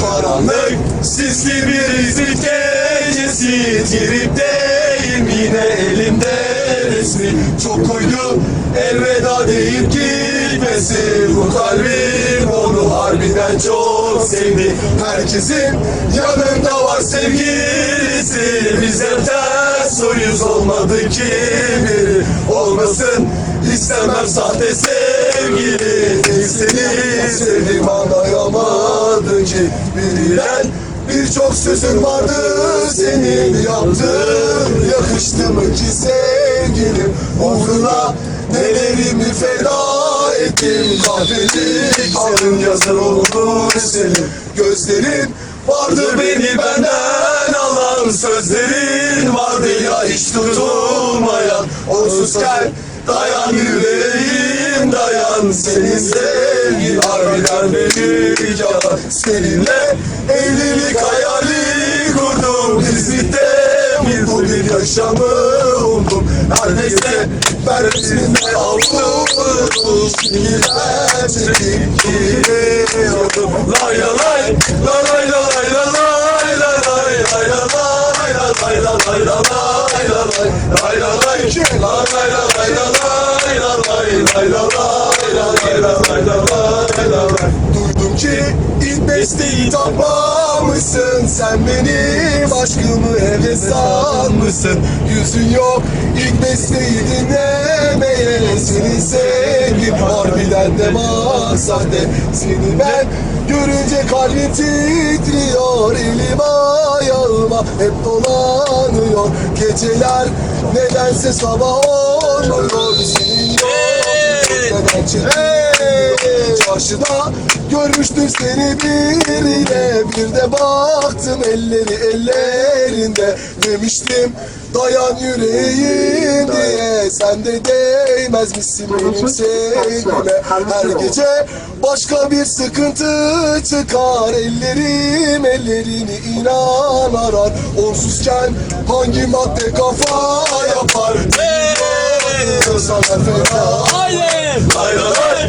Karanlık sisli bir İzmit gecesi. Tripteyim yine elimde resmi. Çok koydu elveda deyip gitmesi. Bu kalbim onu harbiden çok sevdi. Herkesin yanında var sevgilisi. Biz hep ters soyuz olmadı ki biri. Olmasın istemem sahte sevgili Seni sevdim anlayamadım ki. Birilen birçok sözün vardı senin yaptığın Yakıştı mı ki sevgilim? Uğruna Nelerimi feda ettim? Kahvelik Alın yazar oldu senin. Gözlerin Vardı beni benden alan. Sözlerin Vardı ya hiç tutulmayan. Onsuzken dayan yüreğim dayan Senin sevgin harbiden büyük yalan Seninle evlilik hayali kurdum bir bu bir yaşamı umdum Her neyse ben seninle aldım Şimdi ben gidiyordum Lay la lay la lay la lay la lay la lay lay la lay la lay la lay la lay la lay la lay la lay la lay la lay la lay la lay la lay la lay la lay la lay Duydum ki ilk besteyi tapmamışsın Sen benim aşkımı hele sanmışsın Yüzün yok ilk besteyi dinlemeye Senin sevgin harbiden de sahte Seni ben görünce kalbim titriyor Elim ayağıma hep dolanıyor Geceler nedense sabah olmuyor Senin yok neden Çarşıda görmüştüm seni biriyle. Bir de baktım elleri ellerinde. Demiştim dayan yüreğim diye. Sen de değmezmişsin benim sevgime. Her gece başka bir sıkıntı çıkar. Ellerim ellerini inan arar Onsuzken hangi madde kafa yapar? Sana fena Hayır. La lay,